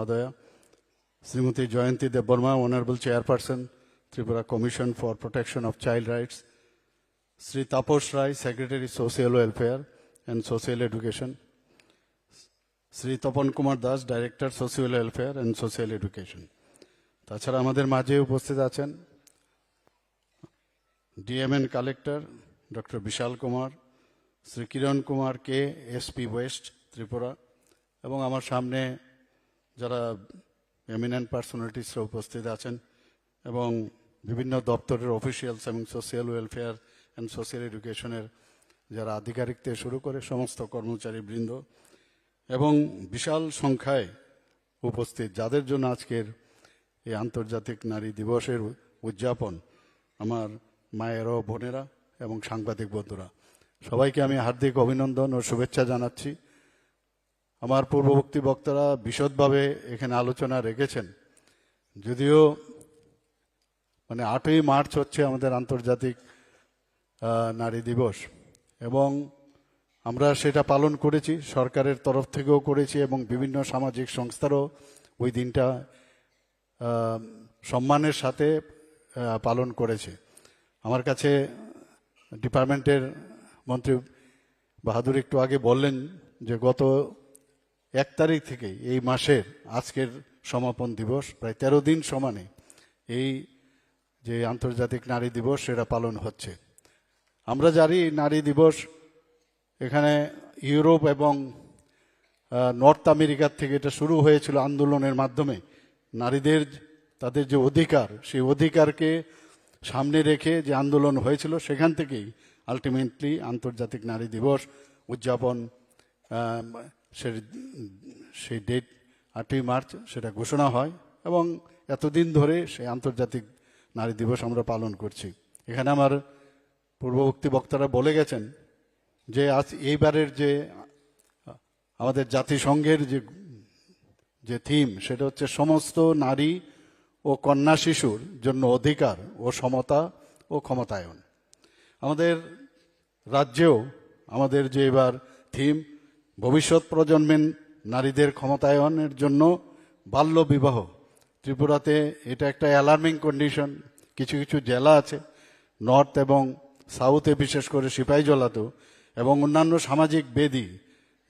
মহোদয়া, Shrimati Jayanti Debbarma honourable chairperson Tripura commission for protection of child rights Shri Tapas Roy secretary social welfare and social education Shri Tapan Kumar Das director social welfare and social education তাছাড়া আমাদের মাঝে উপস্থিত আছেন DM and collector doctor Vishal Kumar Shri Kiran Kumar K SP west Tripura এবং আমার সামনে যারা eminent পার্সোনালিটিসরা উপস্থিত আছেন এবং বিভিন্ন দপ্তরের অফিসিয়ালস এবং সোশিয়াল ওয়েলফেয়ার অ্যান্ড সোশিয়াল এডুকেশনের যারা আধিকারিক থেকে শুরু করে সমস্ত কর্মচারী বৃন্দ এবং বিশাল সংখ্যায় উপস্থিত, যাদের জন্য আজকের এই আন্তর্জাতিক নারী দিবসের উদযাপন আমার মায়ের বোনেরা এবং সাংবাদিক বন্ধুরা। সবাইকে আমি হার্দিক অভিনন্দন ও শুভেচ্ছা জানাচ্ছি। আমার পূর্ববর্তী বক্তারা বিশদভাবে এখানে আলোচনা রেখেছেন। যদিও মানে আটই মার্চ হচ্ছে আমাদের আন্তর্জাতিক নারী দিবস। এবং আমরা সেটা পালন করেছি, সরকারের তরফ থেকেও করেছি এবং বিভিন্ন সামাজিক সংস্থারও ওই দিনটা সম্মানের সাথে পালন করেছে। আমার কাছে ডিপার্টমেন্টের মন্ত্রী বাহাদুর একটু আগে বললেন যে গত এক তারিখ থেকে এই মাসের আজকের সমাপন দিবস, প্রায় তেরো দিন সমানে এই যে আন্তর্জাতিক নারী দিবস, সেটা পালন হচ্ছে। আমরা জানি নারী দিবস এখানে ইউরোপ এবং নর্থ আমেরিকার থেকে এটা শুরু হয়েছিল আন্দোলনের মাধ্যমে। নারীদের, তাদের যে অধিকার, সেই অধিকারকে সামনে রেখে যে আন্দোলন হয়েছিল, সেখান থেকেই আলটিমেটলি আন্তর্জাতিক নারী দিবস উদযাপন সেই ডেট আটই মার্চ, সেটা ঘোষণা হয় এবং এতদিন ধরে সেই আন্তর্জাতিক নারী দিবস আমরা পালন করছি। এখানে আমার পূর্ববর্তী বক্তারা বলে গেছেন যে আজ এইবারের যে, আমাদের জাতিসংঘের যে যে থিম সেটা হচ্ছে সমস্ত নারী ও কন্যা শিশুর জন্য অধিকার ও সমতা ও ক্ষমতায়ন। আমাদের রাজ্যেও আমাদের যে এবার থিম ভবিষ্যৎ প্রজন্মের নারীদের ক্ষমতায়নের জন্য বাল্য বিবাহ। ত্রিপুরাতে এটা একটা অ্যালার্মিং কন্ডিশন কিছু কিছু জেলা আছে নর্থ এবং সাউথে বিশেষ করে সিপাহীজলাতেও এবং অন্যান্য সামাজিক বেদি,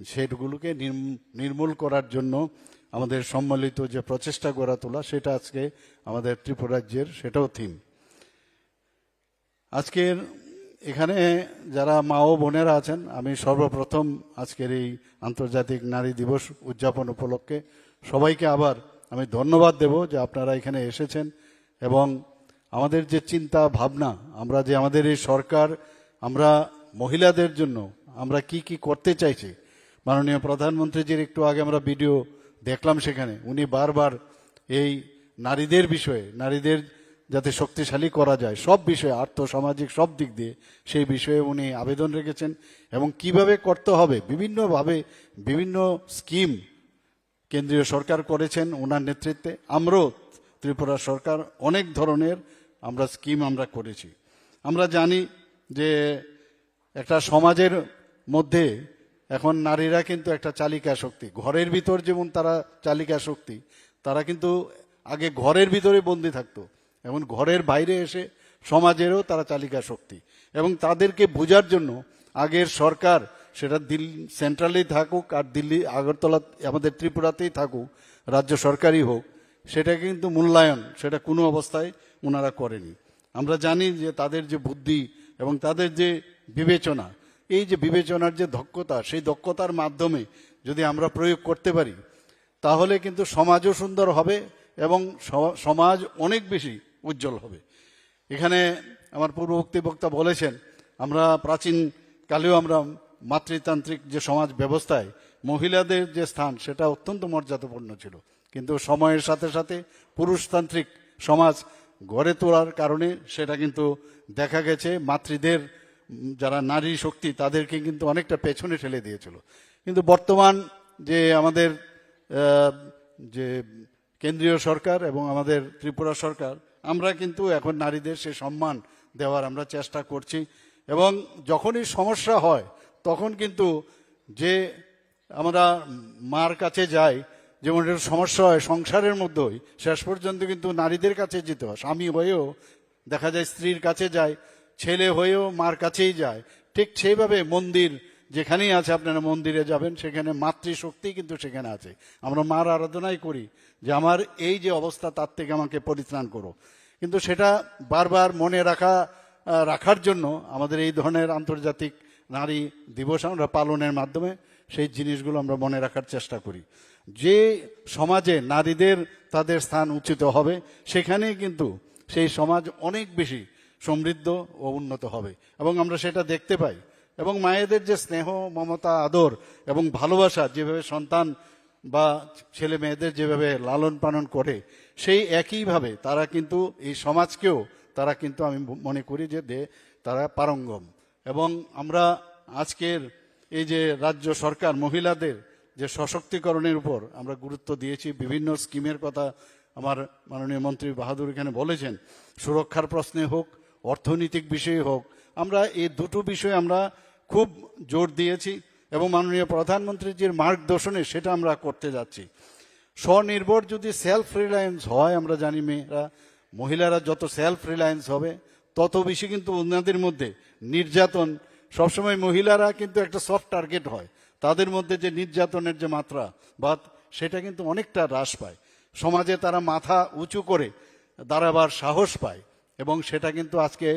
সেগুলোকে নির্ম- নির্মূল করার জন্য আমাদের সম্মিলিত যে প্রচেষ্টা গড়া তোলা, সেটা আজকে আমাদের ত্রিপুরা রাজ্যের, সেটাও থিম আজকের এখানে যারা মা ও বোনেরা আছেন, আমি সর্বপ্রথম আজকের এই আন্তর্জাতিক নারী দিবস উদযাপন উপলক্ষে সবাইকে আবার আমি ধন্যবাদ দেব যে আপনারা এখানে এসেছেন এবং আমাদের যে চিন্তা ভাবনা, আমরা যে আমাদের এই সরকার, আমরা মহিলাদের জন্য আমরা কি কি করতে চাইছি। মাননীয় প্রধানমন্ত্রীজির একটু আগে আমরা ভিডিও দেখলাম সেখানে। উনি বারবার এই নারীদের বিষয়ে, নারীদের যাতে শক্তিশালী করা যায়। সব বিষয়ে আর্থসামাজিক সব দিক দিয়ে সেই বিষয়ে উনি আবেদন রেখেছেন এবং কীভাবে করতে হবে, বিভিন্নভাবে বিভিন্ন স্কিম কেন্দ্রীয় সরকার করেছেন ওনার নেতৃত্বে। আমরাও ত্রিপুরা সরকার অনেক ধরনের আমরা স্কিম আমরা করেছি। আমরা জানি যে একটা সমাজের মধ্যে এখন নারীরা কিন্তু একটা চালিকা শক্তি। ঘরের ভিতর যেমন তারা চালিকা শক্তি, তারা কিন্তু আগে ঘরের ভিতরে বন্দি থাকতো। এখন ঘরের বাইরে এসে সমাজেরও তারা চালিকা শক্তি। এবং তাদেরকে বোঝার জন্য আগের সরকার সেটা দিল্লি সেন্ট্রালেই থাকুক আর দিল্লি, আগরতলা, আমাদের ত্রিপুরাতেই থাকুক, রাজ্য সরকারই হোক, সেটা কিন্তু মূল্যায়ন, সেটা কোনো অবস্থায় ওনারা করেনি। আমরা জানি যে তাদের যে বুদ্ধি এবং তাদের যে বিবেচনা, এই যে বিবেচনার যে দক্ষতা, সেই দক্ষতার মাধ্যমে যদি আমরা প্রয়োগ করতে পারি, তাহলে কিন্তু সমাজও সুন্দর হবে এবং সমাজ অনেক বেশি উজ্জ্বল হবে। এখানে আমার পূর্ববর্তী বক্তা বলেছেন, আমরা প্রাচীন কালেও আমরা মাতৃতান্ত্রিক যে সমাজ ব্যবস্থায় মহিলাদের যে স্থান, সেটা অত্যন্ত মর্যাদাপূর্ণ ছিল। কিন্তু সময়ের সাথে সাথে পুরুষতান্ত্রিক সমাজ গড়ে তোলার কারণে সেটা কিন্তু দেখা গেছে, মাতৃদের যারা নারী শক্তি, তাদেরকে কিন্তু অনেকটা পেছনে ঠেলে দিয়েছিল। কিন্তু বর্তমান যে আমাদের যে কেন্দ্রীয় সরকার এবং আমাদের ত্রিপুরা সরকার আমরা কিন্তু এখন নারীদের সে সম্মান দেওয়ার আমরা চেষ্টা করছি। এবং যখনই সমস্যা হয়, তখন কিন্তু যে আমরা মার কাছে যাই, যেমন সমস্যা হয় সংসারের মধ্যেই, শেষ পর্যন্ত কিন্তু নারীদের কাছে যেতে হয়। স্বামী হয়েও দেখা যায় স্ত্রীর কাছে যায়, ছেলে হয়েও মার কাছেই যায়। ঠিক সেইভাবে মন্দির যেখানেই আছে আপনারা মন্দিরে যাবেন, সেখানে মাতৃশক্তি কিন্তু সেখানে আছে। আমরা মার আরাধনাই করি। যে আমার এই যে অবস্থা, তার থেকে আমাকে পরিত্রাণ করো। কিন্তু সেটা বারবার মনে রাখা রাখার জন্য আমাদের এই ধরনের আন্তর্জাতিক নারী দিবস আমরা পালনের মাধ্যমে সেই জিনিসগুলো আমরা মনে রাখার চেষ্টা করি। যে সমাজে নারীদের তাদের স্থান উচিত হবে, সেখানেই কিন্তু সেই সমাজ অনেক বেশি সমৃদ্ধ ও উন্নত হবে। এবং আমরা সেটা দেখতে পাই। এবং মায়েদের যে স্নেহ, মমতা, আদর এবং ভালোবাসা, যেভাবে সন্তান বা ছেলে মেয়েদের যেভাবে লালন পালন করে, সেই একইভাবে তারা কিন্তু, এই সমাজকেও তারা কিন্তু আমি মনে করি যে দে, তারা পারঙ্গম। এবং আমরা আজকের এই যে রাজ্য সরকার, মহিলাদের যে সশক্তিকরণের উপর আমরা গুরুত্ব দিয়েছি, বিভিন্ন স্কিমের কথা আমার মাননীয় মন্ত্রী বাহাদুর এখানে বলেছেন, সুরক্ষার প্রশ্নে হোক, অর্থনৈতিক বিষয়ে হোক, আমরা এই দুটো বিষয়ে আমরা খুব জোর দিয়েছি। এবং মাননীয় প্রধানমন্ত্রীর যে মার্গদর্শনে সেটা আমরা করতে যাচ্ছি। স্বনির্ভর যদি সেলফ রিলায়েন্স হয়, আমরা জানি মেয়েরা, মহিলারা যত সেলফ রিলায়েন্স হবে, তত বেশি কিন্তু ওনাদের মধ্যে। নির্যাতন, সবসময় মহিলারা কিন্তু একটা সফট টার্গেট হয়। তাদের মধ্যে যে নির্যাতনের যে মাত্রা, বা সেটা কিন্তু অনেকটা হ্রাস পায়। সমাজে তারা মাথা উঁচু করে দাঁড়াবার সাহস পায় এবং সেটা কিন্তু আজকে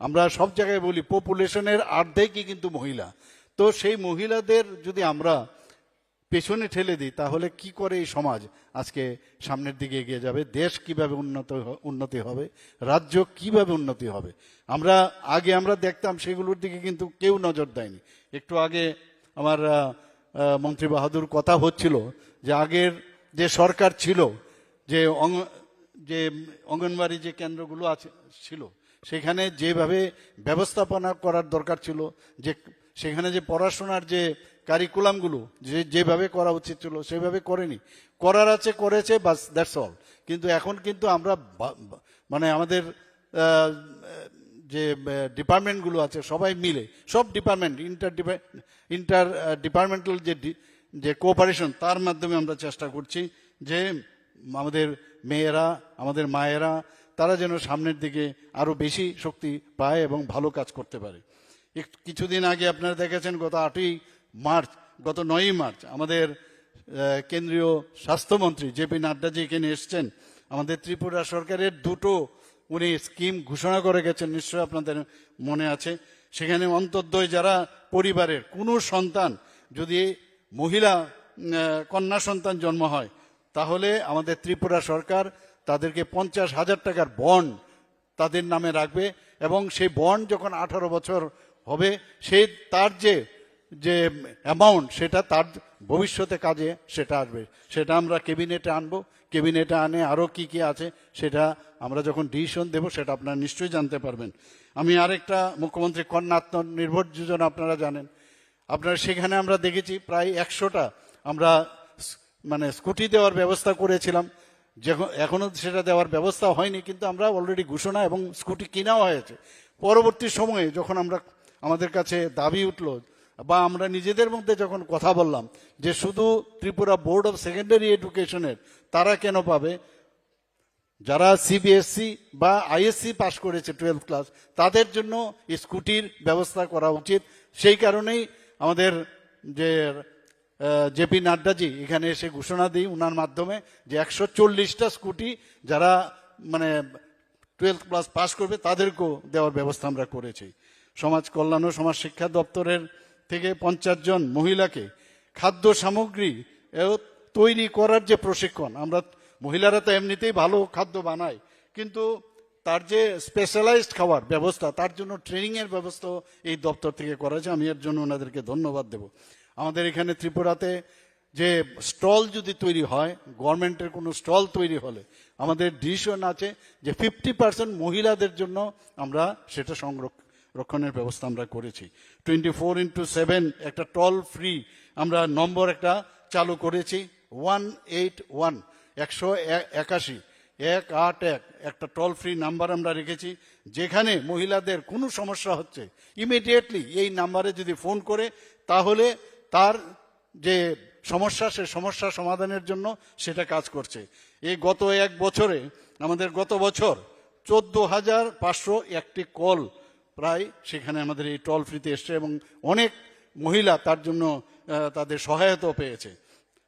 আমরা সব জায়গায় বলি পপুলেশনের অর্ধেকই কিন্তু মহিলা। তো সেই মহিলাদের যদি আমরা পেছনে ঠেলে দিই, তাহলে কি করে এই সমাজ আজকে সামনের দিকে এগিয়ে যাবে? দেশ কীভাবে উন্নত উন্নতি হবে? রাজ্য কীভাবে উন্নতি হবে? আমরা, আগে আমরা দেখতাম সেগুলোর দিকে কিন্তু কেউ নজর দেয়নি। একটু আগে আমার মন্ত্রী বাহাদুর কথা হচ্ছিল যে আগের যে সরকার ছিল, যে যে অঙ্গনবাড়ি যে কেন্দ্রগুলো আছে, ছিল, সেখানে যেভাবে ব্যবস্থাপনা করার দরকার ছিল, যে সেখানে যে পড়াশোনার যে কারিকুলামগুলো যে যেভাবে করা উচিত ছিল, সেভাবে করেনি। করার আছে, করেছে বাস দ্যাটস অল কিন্তু এখন কিন্তু আমরা মানে আমাদের যে ডিপার্টমেন্টগুলো আছে, সবাই মিলে, সব ডিপার্টমেন্ট ইন্টার ইন্টার ডিপার্টমেন্টাল যে যে কোঅপারেশন তার মাধ্যমে আমরা চেষ্টা করছি যে আমাদের মেয়েরা, আমাদের মায়েরা, তারা যেন সামনের দিকে আরও বেশি শক্তি পায় এবং ভালো কাজ করতে পারে। কিছুদিন আগে আপনারা দেখেছেন গত আটই মার্চ, গত নয়ই মার্চ, আমাদের কেন্দ্রীয় স্বাস্থ্যমন্ত্রী জেপি নাড্ডাজি এখানে এসছেন, আমাদের ত্রিপুরা সরকারের দুটো উনি স্কিম ঘোষণা করে গেছেন, নিশ্চয়ই আপনাদের মনে আছে। সেখানে অন্তর্দয় যারা পরিবারের, কোনো সন্তান যদি মহিলা কন্যা সন্তান জন্ম হয়, তাহলে আমাদের ত্রিপুরা সরকার তাদেরকে পঞ্চাশ হাজার টাকার বন্ড তাদের নামে রাখবে এবং সেই বন্ড যখন আঠারো বছর হবে সেই তার যে যে অ্যামাউন্ট সেটা তার ভবিষ্যতে কাজে সেটা আসবে। সেটা আমরা ক্যাবিনেটে আনব। ক্যাবিনেটে আনে আরও কি কি আছে, সেটা আমরা যখন ডিসিশন দেব, সেটা আপনারা নিশ্চয়ই জানতে পারবেন। আমি আরেকটা মুখ্যমন্ত্রী কন্যা আত্মনির্ভর যোজনা আপনারা জানেন। আপনারা সেখানে আমরা দেখেছি প্রায় একশোটা আমরা মানে স্কুটি দেওয়ার ব্যবস্থা করেছিলাম। যখন, এখনও সেটা দেওয়ার ব্যবস্থা হয়নি, কিন্তু আমরা অলরেডি ঘোষণা এবং স্কুটি কেনাও হয়েছে। পরবর্তী সময়ে যখন আমরা আমাদের কাছে দাবি উঠল, বা আমরা নিজেদের মধ্যে যখন কথা বললাম যে শুধু ত্রিপুরা বোর্ড অফ সেকেন্ডারি এডুকেশনের তারা কেন পাবে? যারা সিবিএসসি বা আইএসসি পাশ করেছে টুয়েলভ ক্লাস তাদের জন্য স্কুটির ব্যবস্থা করা উচিত। সেই কারণেই আমাদের যে জেপি নাড্ডাজি এখানে এসে ঘোষণা দিই উনার মাধ্যমে যে একশো চল্লিশটা স্কুটি যারা মানে টুয়েলভ ক্লাস পাস করবে, তাদেরকেও দেওয়ার ব্যবস্থা আমরা করেছি। সমাজ কল্যাণ ও সমাজ শিক্ষা দপ্তরের থেকে পঞ্চাশ জন মহিলাকে খাদ্য সামগ্রী তৈরি করার যে প্রশিক্ষণ, আমরা মহিলারা তো এমনিতেই ভালো খাদ্য বানায়, কিন্তু তার যে স্পেশালাইজড খাওয়ার ব্যবস্থা, তার জন্য ট্রেনিং এর ব্যবস্থা এই দপ্তর থেকে করা হয়েছে। আমি এর জন্য ওনাদেরকে ধন্যবাদ দেব। আমাদের এখানে ত্রিপুরাতে যে স্টল যদি তৈরি হয়, গভর্নমেন্টের কোনো স্টল তৈরি হলে, আমাদের ডিসিশন আছে যে ফিফটি পার্সেন্ট মহিলাদের জন্য আমরা সেটা সংরক্ষণের ব্যবস্থা আমরা করেছি। টোয়েন্টি ফোর ইন্টু সেভেন একটা টল ফ্রি আমরা নম্বর একটা চালু করেছি। ওয়ান এইট ওয়ান একশো একাশি, এক আট এক, একটা টোল ফ্রি নাম্বার আমরা রেখেছি। যেখানে মহিলাদের কোনো সমস্যা হচ্ছে ইমিডিয়েটলি এই নাম্বারে যদি ফোন করে, তাহলে তার যে সমস্যা, সে সমস্যা সমাধানের জন্য সেটা কাজ করছে। এই গত এক বছরে, আমাদের গত বছর চোদ্দ হাজার পাঁচশো একটি কল প্রায় সেখানে আমাদের এই টল ফ্রিতে এসছে এবং অনেক মহিলা তার জন্য তাদের সহায়তা পেয়েছে।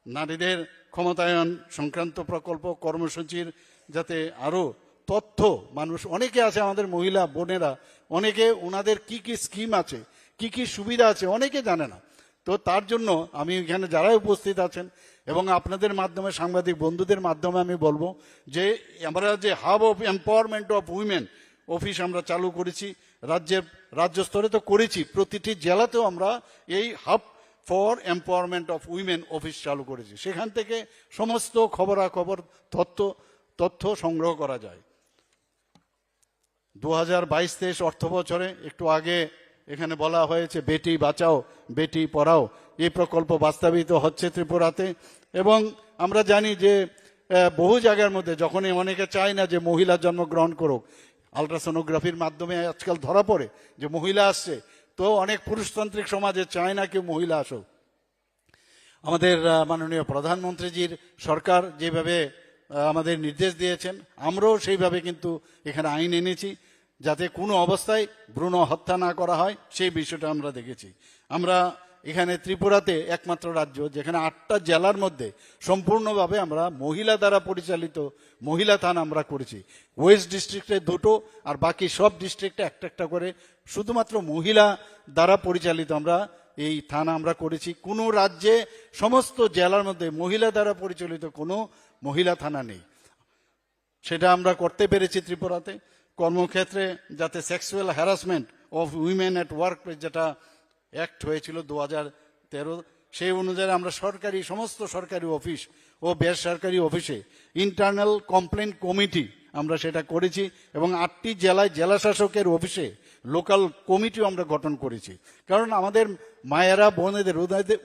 নারীদের ক্ষমতায়ন সংক্রান্ত প্রকল্প, কর্মসূচির যাতে আরও তথ্য, মানুষ, অনেকে আছে আমাদের মহিলা বোনেরা, অনেকে ওনাদের কি কি স্কিম আছে, কি কি সুবিধা আছে, অনেকে জানে না। তো তার জন্য আমি এখানে যারা উপস্থিত আছেন এবং আপনাদের মাধ্যমে, সাংবাদিক বন্ধুদের মাধ্যমে আমি বলব যে, আমরা যে hub of empowerment of women office আমরা চালু করেছি রাজ্যের রাজ্য স্তরে তো করেছি। প্রতিটি জেলাতেও আমরা এই hub for empowerment of women office চালু করেছি। সেখান থেকে সমস্ত খবরাখবর, তথ্য তথ্য সংগ্রহ করা যায়। দু হাজার বাইশ তেইশ অর্থ বছরে একটু আগে এখানে বলা হয়েছে, বেটি বাঁচাও, বেটি পড়াও। এই প্রকল্প বাস্তবায়িত হচ্ছে ত্রিপুরাতে এবং আমরা জানি যে বহু জায়গার মধ্যে যখনই অনেকে চায় না যে মহিলা জন্মগ্রহণ করুক আলট্রাসোনোগ্রাফির মাধ্যমে আজকাল ধরা পড়ে যে মহিলা আসছে। তো অনেক পুরুষতান্ত্রিক সমাজে চায় না কেউ মহিলা আসুক। আমাদের মাননীয় প্রধানমন্ত্রীজির সরকার যেভাবে আমাদের নির্দেশ দিয়েছেন, আমরাও সেইভাবে কিন্তু এখানে আইন এনেছি যাতে কোনো অবস্থায় ভ্রূণ হত্যা না করা হয়, সেই বিষয়টা আমরা দেখেছি। আমরা এখানে ত্রিপুরাতে একমাত্র রাজ্য, যেখানে আটটা জেলার মধ্যে সম্পূর্ণভাবে আমরা মহিলা দ্বারা পরিচালিত মহিলা থানা আমরা করেছি। ওয়েস্ট ডিস্ট্রিক্টে দুটো আর বাকি সব ডিস্ট্রিক্টে একটা একটা করে শুধুমাত্র মহিলা দ্বারা পরিচালিত আমরা এই থানা আমরা করেছি। কোনো রাজ্যে সমস্ত জেলার মধ্যে মহিলা দ্বারা পরিচালিত কোনো মহিলা থানা নেই। সেটা আমরা করতে পেরেছি ত্রিপুরাতে। কর্মক্ষেত্রে যাতে sexual harassment of women at work যেটা অ্যাক্ট হয়েছিল দু তেরো। সেই অনুযায়ী আমরা সরকারি, সমস্ত সরকারি অফিস ও বেসরকারি অফিসে ইন্টারনাল কমপ্লেন কমিটি আমরা সেটা করেছি এবং আটটি জেলায় জেলা শাসকের অফিসে লোকাল কমিটিও আমরা গঠন করেছি। কারণ আমাদের মায়েরা, বোনেদের,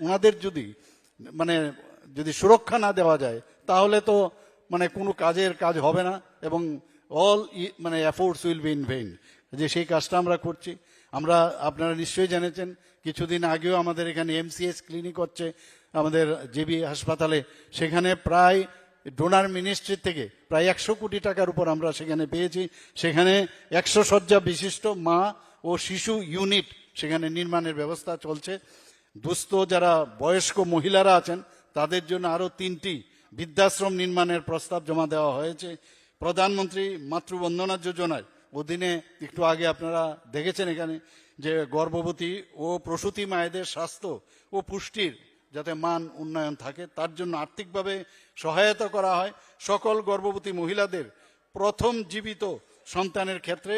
ওনাদের যদি মানে যদি সুরক্ষা না দেওয়া যায়, তাহলে তো মানে কোনো কাজের কাজ হবে না এবং অল মানে efforts will be in vain যে সেই কাজটা আমরা করছি। আমরা আপনারা নিশ্চয়ই জেনেছেন কিছুদিন আগেও আমাদের এখানে এমসিএস ক্লিনিক হচ্ছে, আমাদের জেবি হাসপাতালে। সেখানে প্রায় ডোনার মিনিস্ট্রি থেকে প্রায় একশো কোটি টাকার উপর আমরা সেখানে পেয়েছি। সেখানে একশো শয্যা বিশিষ্ট মা ও শিশু ইউনিট সেখানে নির্মাণের ব্যবস্থা চলছে। দুস্থ যারা বয়স্ক মহিলারা আছেন, তাদের জন্য আরও তিনটি বৃদ্ধাশ্রম নির্মাণের প্রস্তাব জমা দেওয়া হয়েছে। প্রধানমন্ত্রী মাতৃবন্দনা যোজনার অধীনে একটু আগে আপনারা দেখেছেন এখানে যে গর্ভবতী ও প্রসূতি মায়েদের স্বাস্থ্য ও পুষ্টির যাতে মান উন্নয়ন থাকে, তার জন্য আর্থিকভাবে সহায়তা করা হয়। সকল গর্ভবতী মহিলাদের প্রথম জীবিত সন্তানের ক্ষেত্রে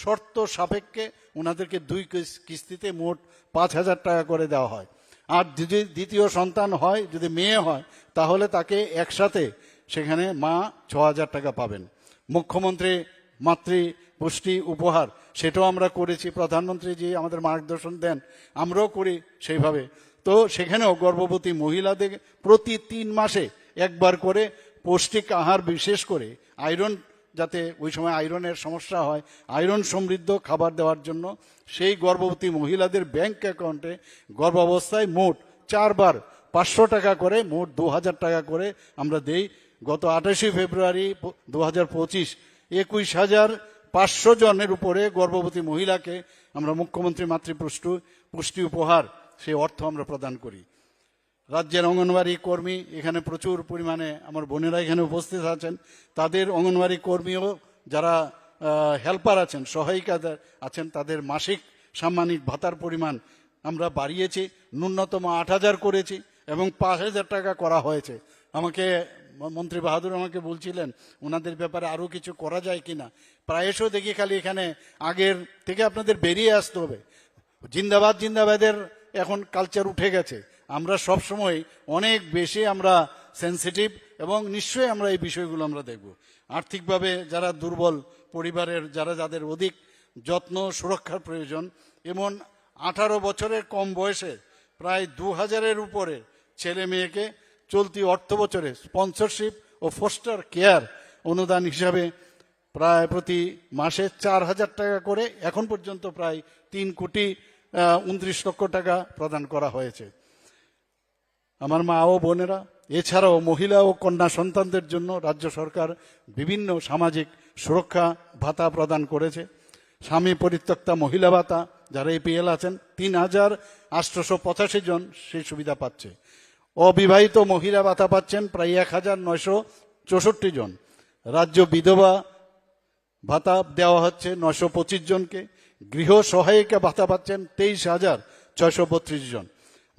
শর্ত সাপেক্ষে ওনাদেরকে দুই কিস্তিতে মোট পাঁচ হাজার টাকা করে দেওয়া হয়। আর যদি দ্বিতীয় সন্তান হয়, যদি মেয়ে হয়, তাহলে তাকে একসাথে সেখানে মা ছ হাজার টাকা পাবেন। মুখ্যমন্ত্রী মাতৃ পুষ্টি উপহার, সেটাও আমরা করেছি। প্রধানমন্ত্রী যে আমাদের মার্গদর্শন দেন, আমরাও করি সেইভাবে। তো সেখানেও গর্ভবতী মহিলাদের প্রতি তিন মাসে একবার করে পৌষ্টিক আহার বিশেষ করে, আয়রন, যাতে ওই সময় আয়রনের সমস্যা হয়, আয়রন সমৃদ্ধ খাবার দেওয়ার জন্য সেই গর্ভবতী মহিলাদের ব্যাংক অ্যাকাউন্টে গর্ভাবস্থায় মোট চারবার পাঁচশো টাকা করে, মোট দু হাজার টাকা করে আমরা দেই। গত আঠাশে ফেব্রুয়ারি দু হাজার পঁচিশ একুশ হাজার পাঁচশো জনের উপরে গর্ভবতী মহিলাকে আমরা মুখ্যমন্ত্রী মাতৃপুষ্ট পুষ্টি উপহার, সেই অর্থ আমরা প্রদান করি। রাজ্যের অঙ্গনওয়াড়ি কর্মী, এখানে প্রচুর পরিমাণে আমার বোনেরা এখানে উপস্থিত আছেন। তাদের অঙ্গনওয়াড়ি কর্মীও যারা হেল্পার আছেন সহায়িকা আছেন, তাদের মাসিক সাম্মানিক ভাতার পরিমাণ আমরা বাড়িয়েছি, ন্যূনতম আট হাজার করেছি এবং পাঁচ হাজার টাকা করা হয়েছে। আমাকে মন্ত্রী বাহাদুর আমাকে বলছিলেন, ওনাদের ব্যাপারে আরও কিছু করা যায় কিনা? প্রায়শই দেখি খালি এখানে আগের থেকে আপনাদের বেরিয়ে আসতে হবে। জিন্দাবাদ, জিন্দাবাদের এখন কালচার উঠে গেছে। আমরা সব সময় অনেক বেশি আমরা সেনসিটিভ এবং নিশ্চয়ই আমরা এই বিষয়গুলো আমরা দেখব। আর্থিকভাবে যারা দুর্বল, পরিবারের যারা যাদের অধিক যত্ন, সুরক্ষার প্রয়োজন, এমন আঠারো বছরের কম বয়সে প্রায় দু হাজারের উপরে ছেলে মেয়েকে চলতি অর্থ বছরে স্পন্সরশিপ ও ফোস্টার কেয়ার অনুদান হিসাবে প্রায় প্রতি মাসে চার হাজার টাকা করে এখন পর্যন্ত প্রায় তিন কোটি উনত্রিশ লক্ষ টাকা প্রদান করা হয়েছে। আমার মা ও বোনেরা, এছাড়াও মহিলা ও কন্যা সন্তানদের জন্য রাজ্য সরকার বিভিন্ন সামাজিক সুরক্ষা ভাতা প্রদান করেছে। স্বামী পরিত্যক্তা মহিলা ভাতা, যারা এপিএল আছেন, তিন হাজার আটশোশো পঁচাশি জন সেই সুবিধা পাচ্ছে। অবিবাহিত মহিলা ভাতা পাচ্ছেন প্রায় এক হাজার নয়শো চৌষট্টি জন। রাজ্য বিধবা ভাতা দেওয়া হচ্ছে নশো পঁচিশ জনকে। গৃহ সহায়িকা ভাতা পাচ্ছেন তেইশ হাজার ছয়শো বত্রিশ জন।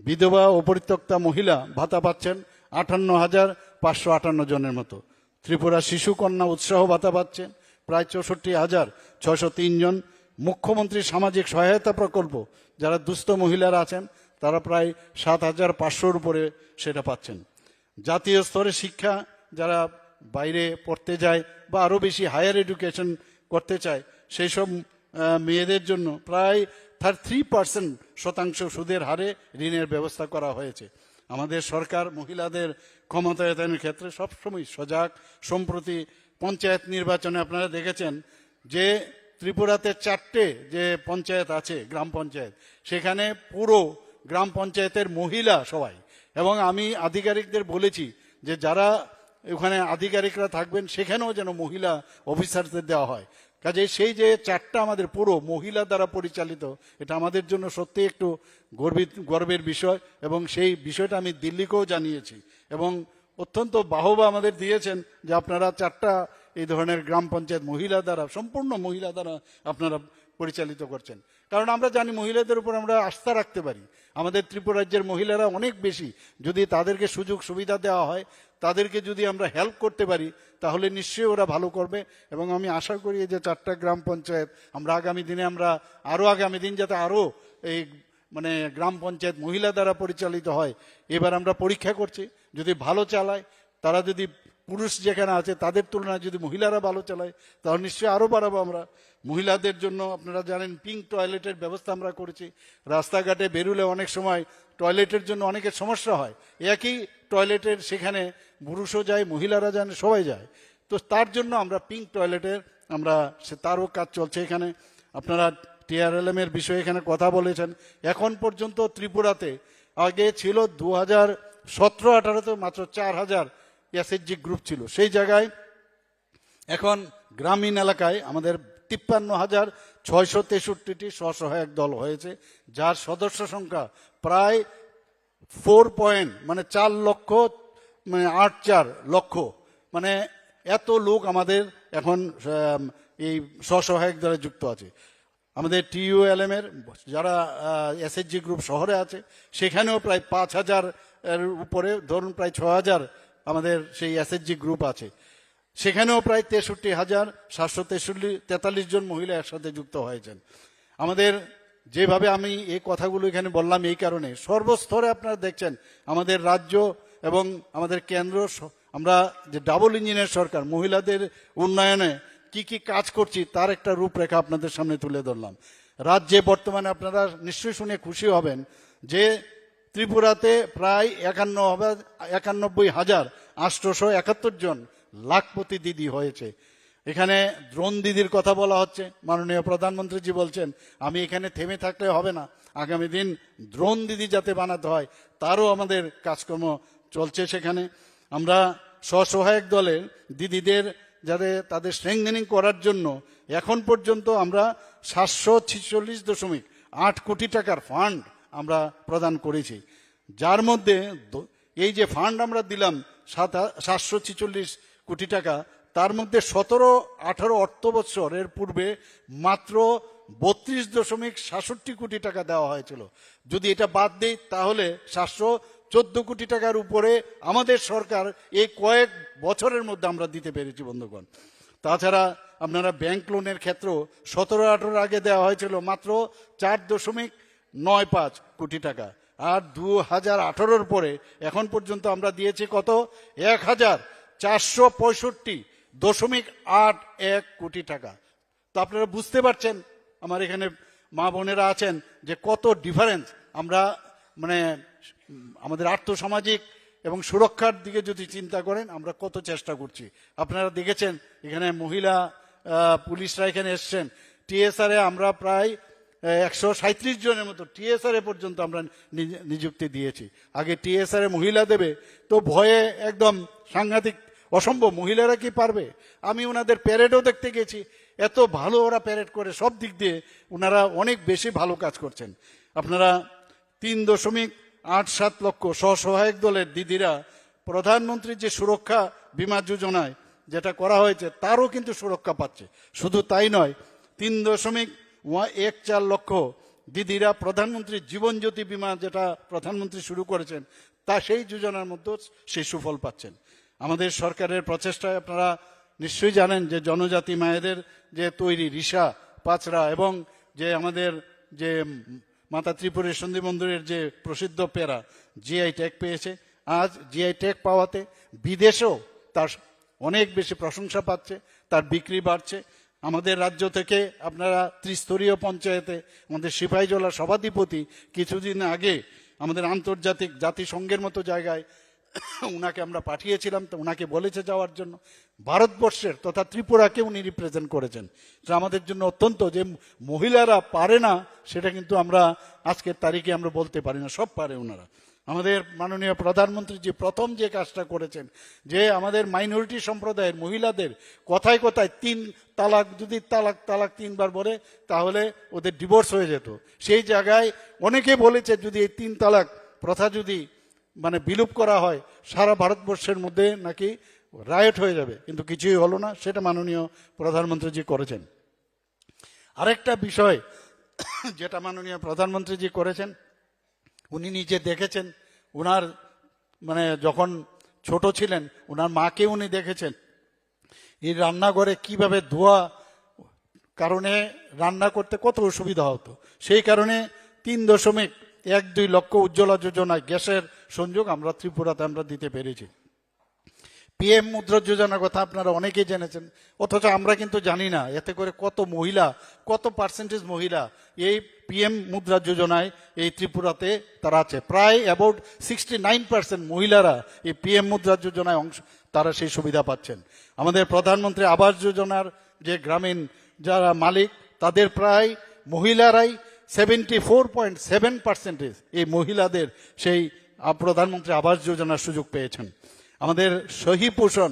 বিধবা ও পরিত্যক্তা মহিলা ভাতা পাচ্ছেন আটান্ন হাজার পাঁচশো আটান্ন জনের মতো। ত্রিপুরা শিশু কন্যা উৎসাহ ভাতা পাচ্ছেন প্রায় চৌষট্টি হাজার ছয়শো তিন জন। মুখ্যমন্ত্রী সামাজিক সহায়তা প্রকল্প, যারা দুস্থ মহিলারা আছেন তারা প্রায় সাত হাজার পাঁচশোর উপরে সেটা পাচ্ছেন। জাতীয় স্তরে শিক্ষা যারা বাইরে পড়তে যায় বা আরও বেশি হায়ার এডুকেশন করতে চায় সেই সব মেয়েদের জন্য প্রায় থার্টি থ্রি পার্সেন্ট শতাংশ সুদের হারে ঋণের ব্যবস্থা করা হয়েছে। আমাদের সরকার মহিলাদের ক্ষমতায়তনের ক্ষেত্রে সবসময় সজাগ, সম্প্রতি পঞ্চায়েত নির্বাচনে আপনারা দেখেছেন যে ত্রিপুরাতে চারটে যে পঞ্চায়েত আছে, গ্রাম পঞ্চায়েত, সেখানে পুরো গ্রাম পঞ্চায়েতের মহিলা সবাই। এবং আমি আধিকারিকদের বলেছি যে যারা ওখানে আধিকারিকরা থাকবেন, সেখানেও যেন মহিলা অফিসারদের দেওয়া হয়। কাজে সেই যে চারটা আমাদের পুরো মহিলা দ্বারা পরিচালিত, এটা আমাদের জন্য সত্যি একটু গর্বিত, গর্বের বিষয়। এবং সেই বিষয়টা আমি দিল্লিকেও জানিয়েছি। এবং অত্যন্ত বাহবা আমাদের দিয়েছেন যে আপনারা চারটা এই ধরনের গ্রাম পঞ্চায়েত মহিলা দ্বারা, সম্পূর্ণ মহিলা দ্বারা আপনারা পরিচালিত করছেন। কারণ আমরা জানি মহিলাদের উপর আমরা আস্থা রাখতে পারি। আমাদের ত্রিপুরা রাজ্যের মহিলারা অনেক বেশি। যদি তাদেরকে সুযোগ সুবিধা দেওয়া হয়, তাদেরকে যদি আমরা হেল্প করতে পারি, তাহলে নিশ্চয়ই ওরা ভালো করবে। এবং আমি আশা করি যে চারটা গ্রাম পঞ্চায়েত, আমরা আগামী দিনে আমরা আরও আগামী দিন যাতে আরও এই মানে গ্রাম পঞ্চায়েত মহিলা দ্বারা পরিচালিত হয়, এবার আমরা পরীক্ষা করছি। যদি ভালো চালায়, তারা যদি পুরুষ যেখানে আছে, তাদের তুলনায় যদি মহিলারা ভালো চালায়, তাহলে নিশ্চয়ই আরও বাড়াবো আমরা। মহিলাদের জন্য আপনারা জানেন পিঙ্ক টয়লেটের ব্যবস্থা আমরা করেছি। রাস্তাঘাটে বেরুলে অনেক সময় টয়লেটের জন্য অনেকের সমস্যা হয়। একই টয়লেটের সেখানে পুরুষও যায়, মহিলারা যান সবাই যায়। তো তার জন্য আমরা পিঙ্ক টয়লেটের আমরা সে তারও কাজ চলছে এখানে। আপনারা টিআরএলএম এর বিষয়ে এখানে কথা বলেছেন। এখন পর্যন্ত ত্রিপুরাতে আগে ছিল দু হাজার সতেরো আঠারোতে মাত্র চার হাজার এসএইচজি গ্রুপ ছিল, সেই জায়গায় এখন গ্রামীণ এলাকায় আমাদের তিপ্পান্ন হাজার ছয়শো তেষট্টিটি স্বসহায়ক দল হয়েছে, যার সদস্য সংখ্যা প্রায় ফোর পয়েন্ট মানে চার লক্ষ মানে আট চার লক্ষ। মানে এত লোক আমাদের এখন এই স্বসহায়ক দলে যুক্ত আছে। আমাদের টিইউএলএম এর, যারা এসএইচজি গ্রুপ শহরে আছে, সেখানেও প্রায় পাঁচ হাজার উপরে, ধরুন প্রায় ছ হাজার আমাদের সেই এসএইচজি গ্রুপ আছে। সেখানেও প্রায় তেষট্টি হাজার সাতশো তেষট্টি, তেতাল্লিশ জন মহিলা একসাথে যুক্ত হয়েছেন। আমাদের যেভাবে আমি এই কথাগুলো এখানে বললাম এই কারণে, সর্বস্তরে আপনারা দেখছেন, আমাদের রাজ্য এবং আমাদের কেন্দ্র আমরা যে ডাবল ইঞ্জিনের সরকার, মহিলাদের উন্নয়নে কি কি কাজ করছি তার একটা রূপরেখা আপনাদের সামনে তুলে ধরলাম। রাজ্যে বর্তমানে আপনারা নিশ্চয়ই শুনে খুশি হবেন যে ত্রিপুরাতে প্রায় একান্ন একানব্বই হাজার আটশোশো একাত্তর জন লাখপতি দিদি হয়েছে। এখানে দ্রোণ দিদির কথা বলা হচ্ছে। মাননীয় প্রধানমন্ত্রীজি বলছেন, আমি এখানে থেমে থাকলে হবে না। আগামী দিন দ্রোণ দিদি যাতে বানাতে হয়, তারও আমাদের কাজকর্ম চলছে সেখানে। আমরা স্বসহায়ক দলের দিদিদের যাতে তাদের স্ট্রেংথেনিং করার জন্য এখন পর্যন্ত আমরা সাতশো ছিচল্লিশ দশমিক আট কোটি টাকার ফান্ড আমরা প্রদান করেছি। যার মধ্যে এই যে ফান্ড আমরা দিলাম সাত, সাতশো ছিচল্লিশ কোটি টাকা, তার মধ্যে সতেরো, আঠারো অর্থ বৎসরের পূর্বে মাত্র বত্রিশ দশমিক সাতষট্টি কোটি টাকা দেওয়া হয়েছিল। যদি এটা বাদ দিই, তাহলে সাতশো চোদ্দ কোটি টাকার উপরে আমাদের সরকার এই কয়েক বছরের মধ্যে আমরা দিতে পেরেছি, বন্ধুগণ। তাছাড়া আপনারা ব্যাংক লোনের ক্ষেত্রেও সতেরো আঠারো আগে দেওয়া হয়েছিল মাত্র চার দশমিক নয় পাঁচ কোটি টাকা। আর দু হাজার আঠারোর পরে এখন পর্যন্ত আমরা দিয়েছি কত? এক হাজার চারশো পঁয়ষট্টি দশমিক আট এক কোটি টাকা। তো আপনারা বুঝতে পারছেন, আমার এখানে মা বোনেরা আছেন, যে কত ডিফারেন্স আমরা মানে আমাদের আর্থসামাজিক এবং সুরক্ষার দিকে যদি চিন্তা করেন, আমরা কত চেষ্টা করছি। আপনারা দেখেছেন, এখানে মহিলা পুলিশরা এখানে এসছেন। টিএসআরে আমরা প্রায় একশো সাঁত্রিশ জনের মতো টিএসআর পর্যন্ত আমরা নিযুক্তি দিয়েছি। আগে টিএসআর মহিলা দেবে, তো ভয়ে একদম সাংঘাতিক অসম্ভব। মহিলারা কি পারবে? আমি ওনাদের প্যারেডও দেখতে গেছি। এত ভালো ওরা প্যারেড করে, সব দিক দিয়ে ওনারা অনেক বেশি ভালো কাজ করছেন। আপনারা তিন দশমিক আট সাত লক্ষ স্বসহায়ক দলের দিদিরা, প্রধানমন্ত্রীর যে সুরক্ষা বীমা যোজনায় যেটা করা হয়েছে, তারও কিন্তু সুরক্ষা পাচ্ছে। শুধু তাই নয়, তিন দশমিক ওয়া- এক চার লক্ষ দিদিরা প্রধানমন্ত্রী জীবন জ্যোতি বীমা যেটা প্রধানমন্ত্রী শুরু করেছেন, তা সেই যোজনার মধ্যে সেই সুফল পাচ্ছেন। আমাদের সরকারের প্রচেষ্টায় আপনারা নিশ্চয়ই জানেন যে জনজাতি মায়েদের যে তৈরি রিসা, পাচরা এবং যে আমাদের যে মাতা ত্রিপুরের সন্ধি মন্দিরের যে প্রসিদ্ধ পেরা জিআই ট্যাগ পেয়েছে। আজ জিআই ট্যাগ পাওয়াতে বিদেশেও তার অনেক বেশি প্রশংসা পাচ্ছে, তার বিক্রি বাড়ছে। আমাদের রাজ্য থেকে আপনারা ত্রিস্তরীয় পঞ্চায়েতে, আমাদের সিপাহীজলা সভাধিপতি কিছুদিন আগে আমাদের আন্তর্জাতিক জাতিসংঘের মতো জায়গায় ওনাকে আমরা পাঠিয়েছিলাম, তো ওনাকে বলেছে যাওয়ার জন্য। ভারতবর্ষের তথা ত্রিপুরাকে উনি রিপ্রেজেন্ট করেছেন। এটা আমাদের জন্য অত্যন্ত যে মহিলারা পারে না, সেটা কিন্তু আমরা আজকের তারিখে আমরা বলতে পারি না, সব পারে ওনারা আমাদের মাননীয় প্রধানমন্ত্রী যে প্রথম যে কাজটা করেছেন, যে আমাদের মাইনরিটি সম্প্রদায়ের মহিলাদের কথায় কথায় তিন তালাক, যদি তালাক তালাক তিনবার বলে, তাহলে ওদের ডিভোর্স হয়ে যেত। সেই জায়গায় অনেকে বলেছে যদি এই তিন তালাক প্রথা যদি মানে বিলুপ করা হয়, সারা ভারতবর্ষের মধ্যে নাকি রায়ট হয়ে যাবে। কিন্তু কিছুই হলো না, সেটা মাননীয় প্রধানমন্ত্রীজি করেছেন। আরেকটা বিষয়, যেটা মাননীয় প্রধানমন্ত্রীজি করেছেন উনি নিজে দেখেছেন ওনার মানে যখন ছোট ছিলেন ওনার মাকে উনি দেখেছেন। এই রান্নাঘরে কীভাবে ধোয়া, কারণে রান্না করতে কত অসুবিধা হতো। সেই কারণে তিন দশমিক এক দুই লক্ষ উজ্জ্বলা যোজনায় গ্যাসের সংযোগ আমরা ত্রিপুরাতে আমরা দিতে পেরেছি। পিএম মুদ্রা যোজনার কথা আপনারা অনেকেই জেনেছেন, অথচ আমরা কিন্তু জানি না এতে করে কত মহিলা, কত পার্সেন্টেজ মহিলা এই পিএম মুদ্রা যোজনায় এই ত্রিপুরাতে তারা আছে। প্রায় অ্যাবাউট সিক্সটি নাইন পার্সেন্ট মহিলারা এই পিএম মুদ্রা যোজনায় অংশ, তারা সেই সুবিধা পাচ্ছেন। আমাদের প্রধানমন্ত্রী আবাস যোজনার যে গ্রামীণ যারা মালিক, তাদের প্রায় মহিলারাই seventy four point seven percentage এই মহিলাদের সেই প্রধানমন্ত্রী আবাস যোজনার সুযোগ পেয়েছেন। আমাদের সহি পোষণ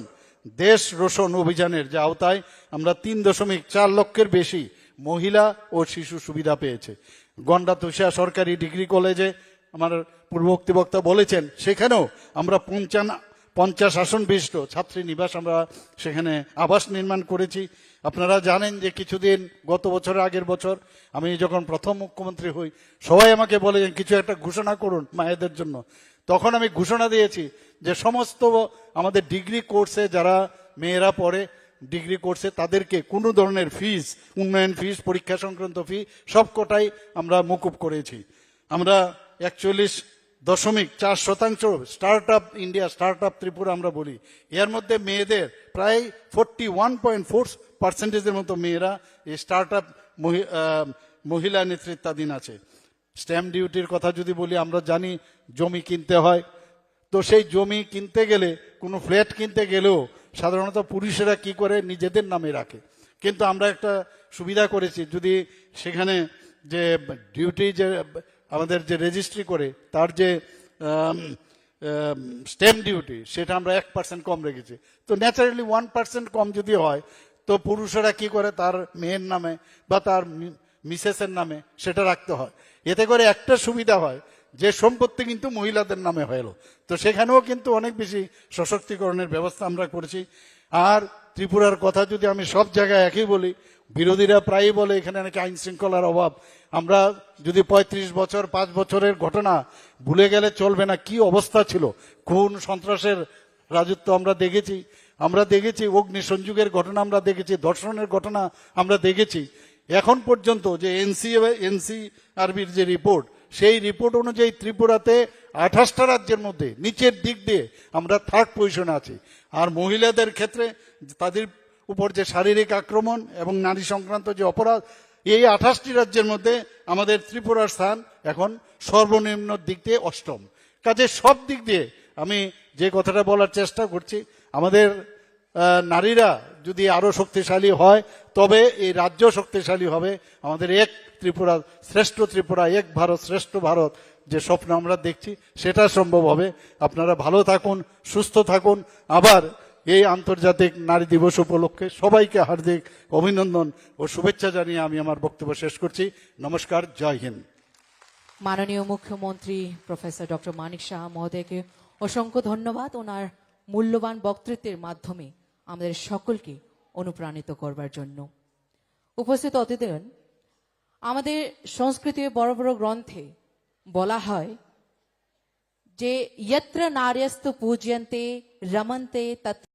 দেশ রোশন অভিযানের যে আওতায় আমরা তিন দশমিক চার লক্ষের বেশি মহিলা ও শিশু সুবিধা পেয়েছে। গন্ডা তুষা সরকারি ডিগ্রি কলেজে আমার পূর্ববর্তী বক্তা বলেছেন, সেখানেও আমরা পঞ্চান, পঞ্চাশ আসন বিশিষ্ট ছাত্রী নিবাস আমরা সেখানে আবাস নির্মাণ করেছি। আপনারা জানেন যে কিছুদিন, গত বছরের আগের বছর আমি যখন প্রথম মুখ্যমন্ত্রী হই, সবাই আমাকে বলে কিছু একটা ঘোষণা করুন মায়েদের জন্য। তখন আমি ঘোষণা দিয়েছি যে সমস্ত আমাদের ডিগ্রি কোর্সে যারা মেয়েরা পড়ে ডিগ্রি কোর্সে তাদেরকে কোনো ধরনের ফিস উন্নয়ন ফিস পরীক্ষা সংক্রান্ত ফি, সব সবকটাই আমরা মুকুব করেছি। আমরা একচল্লিশ দশমিক চার শতাংশ start up India start up Tripura আমরা বলি। এর মধ্যে মেয়েদের প্রায় ফোরটি ওয়ান পয়েন্ট ফোর পার্সেন্টেজের মতো মেয়েরা এই স্টার্ট আপ মহিলা নেতৃত্বাধীন আছে। স্ট্যাম্প ডিউটির কথা যদি বলি, আমরা জানি জমি কিনতে হয়। তো সেই জমি কিনতে গেলে, কোনো ফ্ল্যাট কিনতে গেলেও সাধারণত পুরুষেরা কি করে? নিজেদের নামে রাখে। কিন্তু আমরা একটা সুবিধা করেছি, যদি সেখানে যে ডিউটি যে আমাদের যে রেজিস্ট্রি করে, তার যে স্টেম ডিউটি সেটা আমরা এক পার্সেন্ট কম রেখেছি। তো ন্যাচারালি ওয়ান পার্সেন্ট কম যদি হয়, তো পুরুষেরা কি করে? তার মেয়ের নামে বা তার মিসেসের নামে সেটা রাখতে হয়। এতে করে একটা সুবিধা হয় যে সম্পত্তি কিন্তু মহিলাদের নামে হলো। তো সেখানেও কিন্তু অনেক বেশি সশক্তিকরণের ব্যবস্থা আমরা করেছি। আর ত্রিপুরার কথা যদি আমি সব জায়গায় একই বলি, বিরোধীরা প্রায়ই বলে এখানে নাকি আইন শৃঙ্খলার অভাব। আমরা যদি পঁয়ত্রিশ বছর, পাঁচ বছরের ঘটনা ভুলে গেলে চলবে না, কি অবস্থা ছিল? খুন, সন্ত্রাসের রাজত্ব আমরা দেখেছি। আমরা দেখেছি, অগ্নি সংযোগের ঘটনা আমরা দেখেছি, ধর্ষণের ঘটনা আমরা দেখেছি। এখন পর্যন্ত যে এনসি এনসিআরবির যে রিপোর্ট সেই রিপোর্ট অনুযায়ী ত্রিপুরাতে আঠাশটা রাজ্যের মধ্যে, নিচের দিক দিয়ে আমরা থার্ড পজিশনে আছি। আর মহিলাদের ক্ষেত্রে তাদের উপর যে শারীরিক আক্রমণ এবং নারী সংক্রান্ত যে অপরাধ, এই আঠাশটি রাজ্যের মধ্যে আমাদের ত্রিপুরার স্থান এখন সর্বনিম্ন দিক দিয়ে অষ্টম। কাজে সব দিক দিয়ে আমি যে কথাটা বলার চেষ্টা করছি, আমাদের নারীরা যদি আরও শক্তিশালী হয়, তবে এই রাজ্য শক্তিশালী হবে। আমাদের এক ত্রিপুরা, শ্রেষ্ঠ ত্রিপুরা, এক ভারত, শ্রেষ্ঠ ভারত, যে স্বপ্ন আমরা দেখছি, সেটা সম্ভব হবে। আপনারা ভালো থাকুন, সুস্থ থাকুন। আবার এই আন্তর্জাতিক নারী দিবস উপলক্ষে সবাইকে হার্দিক অভিনন্দন ও শুভেচ্ছা জানিয়ে আমি আমার বক্তব্য শেষ করছি। নমস্কার, জয় হিন্দ। মাননীয় মুখ্যমন্ত্রী প্রফেসর ডক্টর মানিক শাহ মহোদয়কে অসংখ্য ধন্যবাদ। ওনার মূল্যবান বক্তৃত্বের মাধ্যমে আমাদের সকলকে অনুপ্রাণিত করবার জন্য। উপস্থিত অতিথিগণ আমাদের সংস্কৃতির বড় বড় গ্রন্থে বলা হয় যে ইয়ত্র নার্যস্ত পূজ্যন্তে রমন্তে তত্র